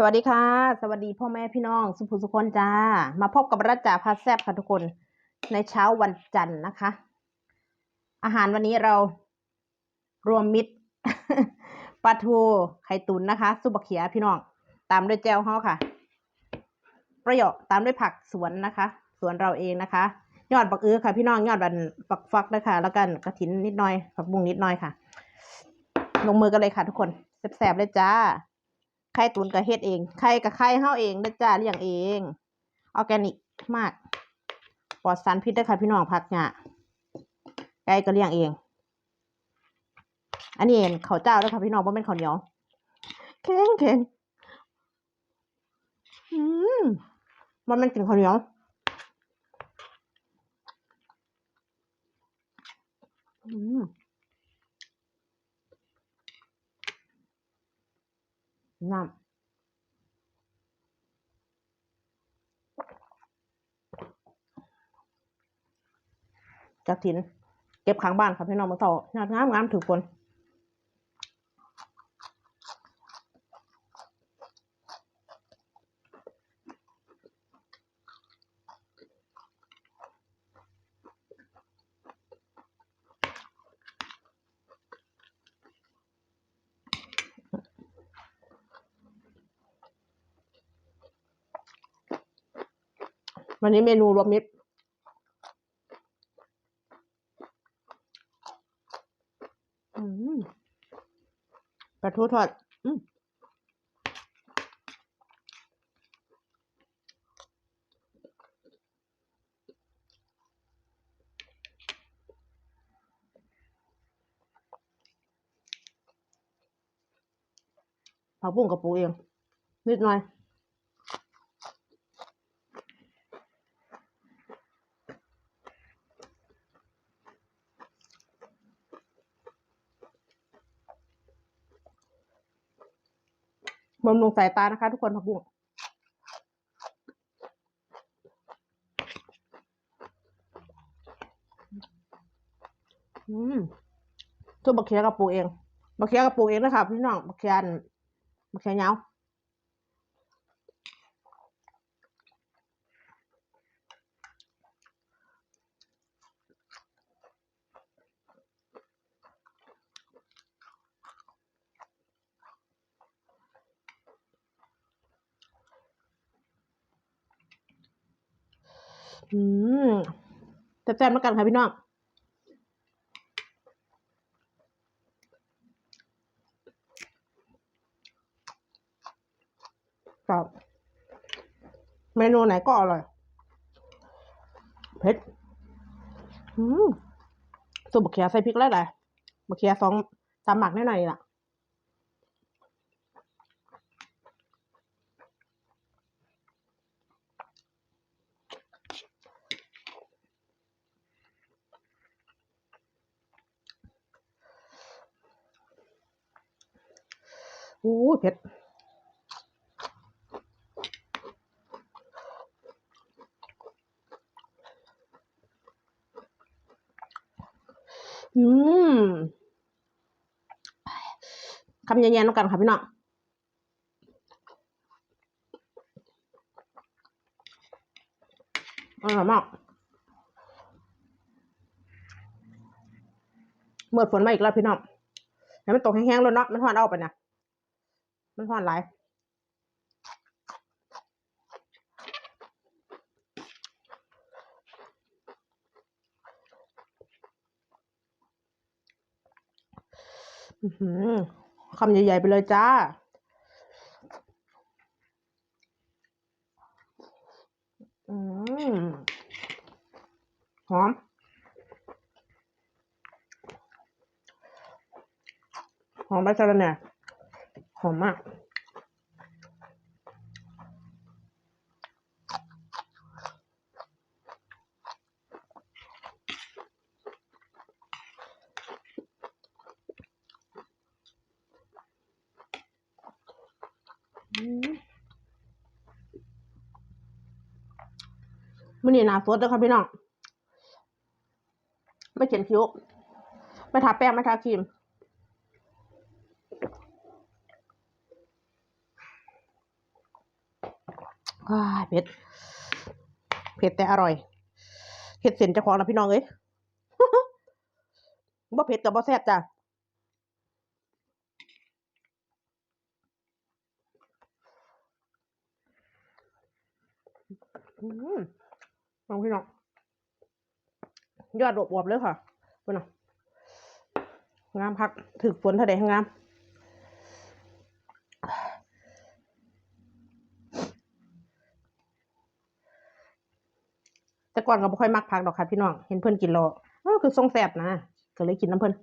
สวัสดีค่ะ สวัสดีพ่อแม่พี่น้อง สุภุสุคนจ้า มาพบกับรัจจาพาแซบค่ะทุกคนในเช้าวันจันทร์นะคะ อาหารวันนี้เรารวมมิตรปลาทูไข่ตุ๋นนะคะ ซุปบะเขียพี่น้อง ตามด้วยแจวฮ้อค่ะ ประโยคตามด้วยผักสวนนะคะ สวนเราเองนะคะ ยอดบักอื้อค่ะ พี่น้องยอดบันฟักฟักนะคะแล้วกันกระถินนิดหน่อยผักบุ้งนิดหน่อยค่ะ ลงมือกันเลยค่ะทุกคนแสบๆเลยจ้า ข่ตุนกับเฮ็ดเอง ไข่กับไข่เฮาเองเด้อจ้าเลี้ยงเองออแกนิกมาก ปลอดสารพิษเด้ค่ะพี่น้องผักหญ้าไก่ก็เลี้ยงเอง อันนี้เองข้าวเจ้าเด้อค่ะพี่น้องบ่แม่นข้าวเหนียวแข็งแข็งอืมมันมันกินข้าวเหนียวอืม น้ำกระถิน เก็บขังบ้านค่ะพี่น้องมาต่อ งามงามงามถือคน วันนี้เมนูรวมมิตรอืมปลาทูทอดอืมผักบุ้งกับปูเอง นิดหน่อย บำรุงสายตานะคะ ทุกคนผักบุ้งอืมตัวบักเขียกับปูเองบักเขียกับปูเองนะคะพี่น้องบักเขียนบักเขียเหงา อืมแซ่บๆมือนกันค่ะพี่น้องครับเมนูไหนก็อร่อยเผ็ดอืมสูตรบักเขียใส่พริกแล้วแหละบักเขียสองสามหมักแน่หน่อยล่ะ อู้เผ็ดอืมคำเย็นๆแล้วกันค่ะพี่น้องอร่อยมากเมื่อฝนมาอีกแล้วพี่น้องให้มันตกแห้งๆแล้วเนาะมันทอนเอาไปนะ มันทอนหลายอื้อหือคำใหญ่ ๆ ไปเลยจ้า อืม หอม หอมใบสะระแหน่ หอมมากมันนี่นาสดเลยครับพี่น้อง ไม่เขียนคิ้ว ไม่ทาแป้ง ไม่ทาครีม อ้าเผ็ด เผ็ดแต่อร่อย เผ็ดเส้นเจ้าของนะพี่น้องเอ้ยบ่เผ็ดกับบ่แซ่บจ้ะลองพี่น้องยอดอวบๆเลยค่ะพี่น้องงามพักถึกฝนเท่าใดงาม แต่ก่อนก็บ่ค่อยมักผักดอกค่ะพี่น้อง เห็นเพื่อนกินแล้วเออคือทรงแสบนะ ก็เลยกินน้ำเพื่อน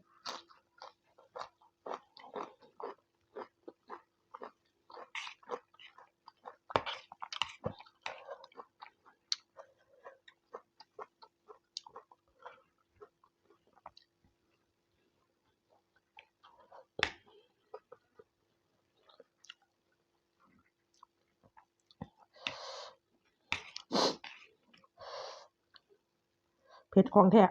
เผ็ดของแท้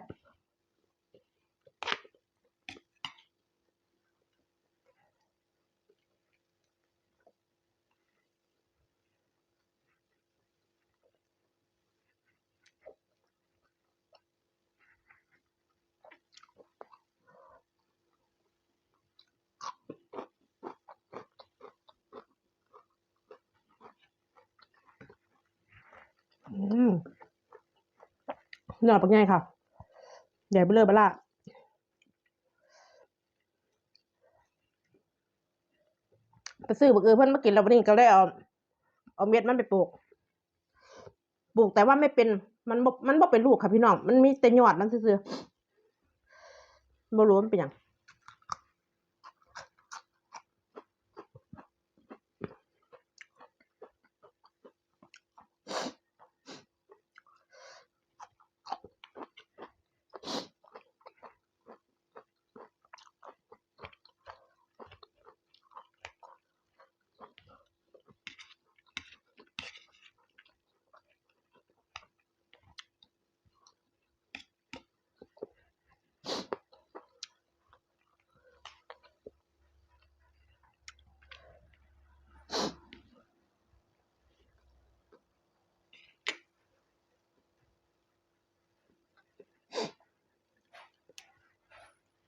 อืม เนื้อเป็นไงค่ะ ใหญ่เบลอเบล่าไปซื้อบักเออเพื่อนมากินแล้ววันนี้ก็เลยเอาเอาเม็ดมันไปปลูก ปลูกแต่ว่าไม่เป็นมันบมันบ่เป็นลูกค่ะพี่น้อง มันมีแต่ยอดมันซื่อๆบ่รู้มันเป็นยัง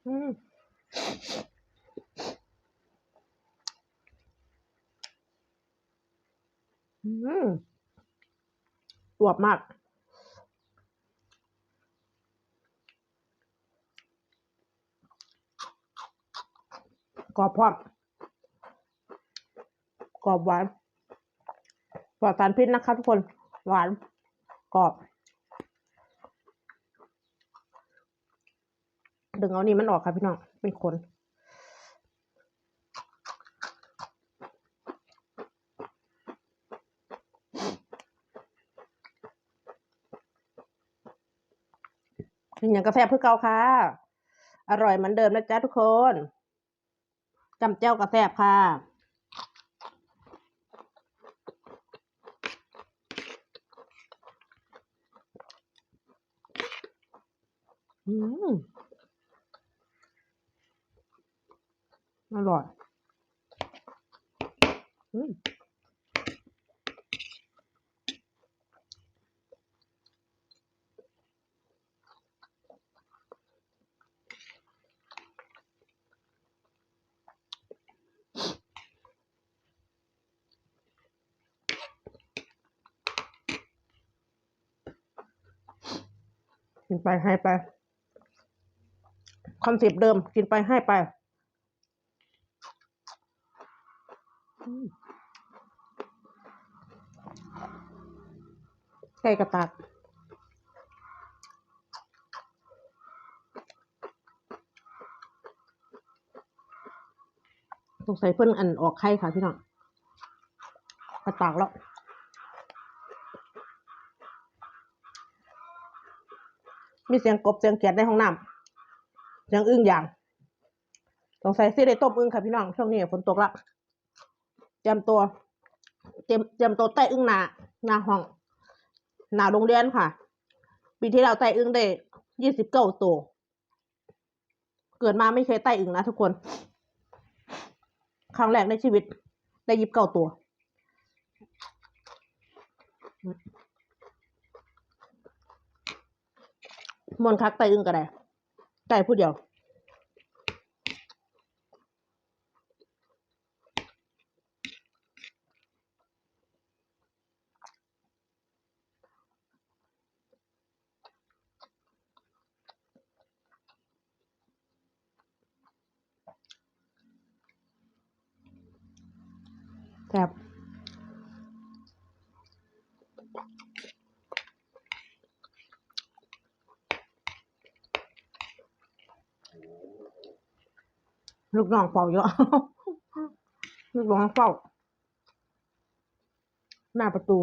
อืมอืมอวบมาก กรอบพร้อมกรอบหวานปลอดสารพิษนะคะทุกคน หวาน กรอบ ดึงเอานี่มันออกค่ะพี่น้องเป็นคนเป็นอย่างกาแฟเพื่อเกาค่ะ อร่อยเหมือนเดิมนะจ๊ะทุกคนจำเจ้ากาแฟค่ะอืม อร่อยอืมกินไปให้ไป คอนเซปต์เดิมกินไปให้ไป ไก่กระตักสงสัยเพิ่นอันออกไข่ค่ะพี่น้องกระตากแล้วมีเสียงกบเสียงเขียดในห้องน้ำเสียงอึ้งอย่างสงสัยสิได้ต้มอึ้งค่ะพี่น้องช่วงนี้ฝนตกละเตรียมตัวเตรียมเตรียมตัวใต้อึ้งหนาหนาห้อง หนาโรงเรียนค่ะ ปีที่เราใต้อึ้งได้ยี่สิบเก้าตัว เกิดมาไม่เคยใต้อึ้งนะทุกคน ครั้งแรกในชีวิต ได้ยิบเก้าตัว มนคักไตอึ้งก็ได้ไก่ผู้เดียว แซ่บลูกน้องเฝ้าเยอะลูกน้องเฝ้าหน้าประตู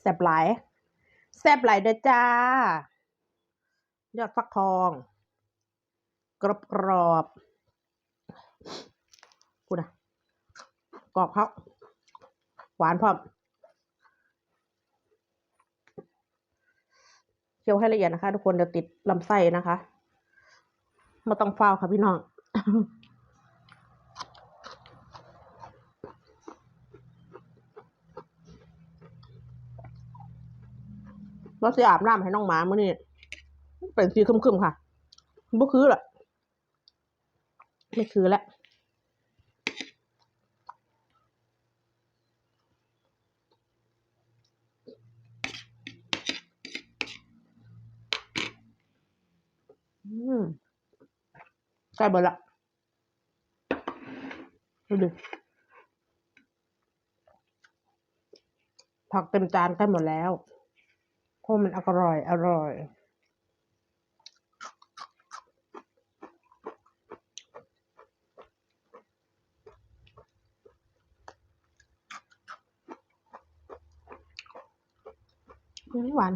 แซ่บหลายแซ่บหลายเด้อจ้า ยอดฟักทอง กรอบกรอบกูนะกรอบเขาหวานพร้อมเคี่ยวให้ละเอียดนะคะ ทุกคนเดี๋ยวติดลำไส้นะคะมาต้องเฝ้าค่ะพี่น้อง เราจะอาบน้ำให้น้องหมาเมื่อนี้เป็นสีคึมๆค่ะบ่คือหละไม่คือแล้วอืมใกล้เบิดละดูดิผักเต็มจานใกล้หมดแล้ว ราะมันอร่อย อร่อยหวาน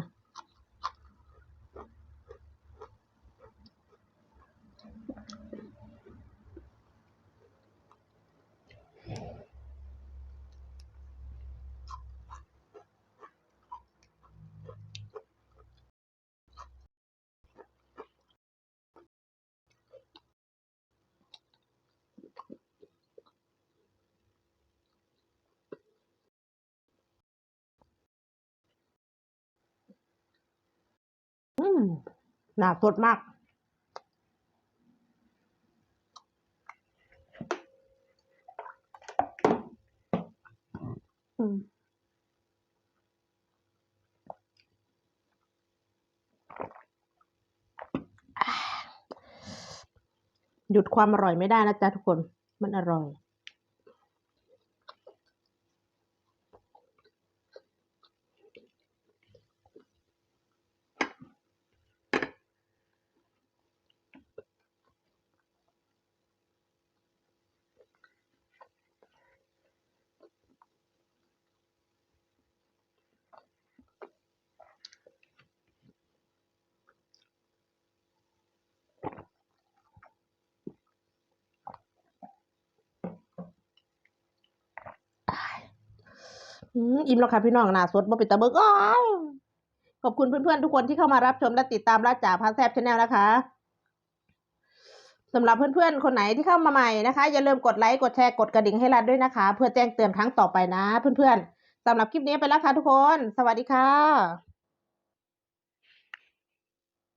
หนาสดมาก อืมหยุดความอร่อยไม่ได้นะจ๊ะทุกคน มันอร่อย อืมอิ่มแล้วค่ะพี่น้องหนาสดบ่เป็นตะเบิกอ้าวขอบคุณเพื่อนๆทุกคนที่เข้ามารับชมและติดตามราจ่าพาแซบชาแนลนะคะสำหรับเพื่อนๆ คนไหนที่เข้ามาใหม่นะคะ อย่าลืมกดไลค์กดแชร์กดกระดิ่งให้รัดด้วยนะคะ เพื่อแจ้งเตือนครั้งต่อไปนะ เพื่อนๆสำหรับคลิปนี้ไปแล้วค่ะทุกคน สวัสดีค่ะ